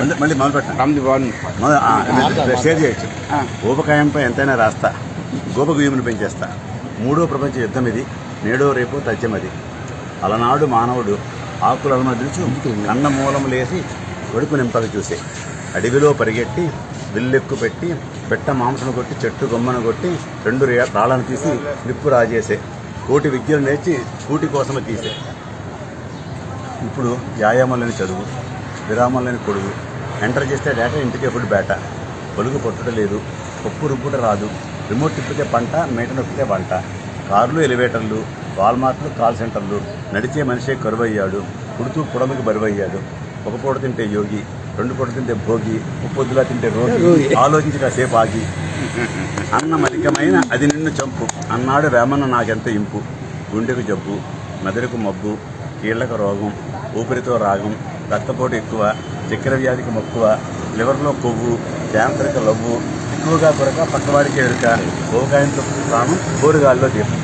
మళ్ళీ- మళ్ళీ మొదలు పెట్టండి. ఫ్రమ్ ది వన్ మొదలు ఆ, మీరు షేర్ చేయొచ్చు. ఊబకాయంపై ఎంతైనా రాస్తా. గోపకు భీముని పెంచేస్తా. మూడో ప్రపంచ యుద్ధం ఇది. నేడో రేపు తథ్యమది అలనాడు మానవుడు ఆకులను మదిల్చు కన్న మూలము లేసి కొడుకు నింపక చూసే. అడవిలో పరిగెట్టి విల్లెక్కు పెట్టి పెట్ట మాంసను కొట్టి చెట్టు గొమ్మను కొట్టి రెండు రే- రాళ్ళను తీసి నిప్పు రాజేసే. కోటి విద్యలు నేర్చి కూటి కోసమే తీసే. ఇప్పుడు వ్యాయామం లేని చదువు. విరామం లేని కొడుకు. ఎంటర్ చేస్తే డేటా ఇంటికే ఫుడ్ బేట పొలుగు పొట్టుట లేదు పప్పు రుబ్బుట రాదు రిమోట్ తిప్పితే పంట మేట నొక్కితే వంట. కార్లు ఎలివేటర్లు వాల్మార్ట్లు కాల్ సెంటర్లు. నడిచే మనిషే కరువయ్యాడు పుడుతూ పుడమికి బరువయ్యాడు. ఒక పూట తింటే యోగి రెండు పూట తింటే భోగి పొద్దులా తింటే రోగి. ఆలోచించి కాసేపు ఆగి. అన్న మలికమైన అది నిన్ను చంపు. అన్నాడు వేమన్న నాకెంత ఇంపు. గుండెకు జబ్బు మెదడుకు మబ్బు కీళ్ళకు రోగం ఊపిరితో రాగం రక్తపోటు ఎక్కువ చక్కెర వ్యాధికి మక్కువ లివర్లో కొవ్వు క్యాన్సర్కి లవ్వు ఎక్కువగా కొరక పక్కవాడికి ఎరుక ఓకాయంతో ప్రాణం కోరుగాల్లో దీపం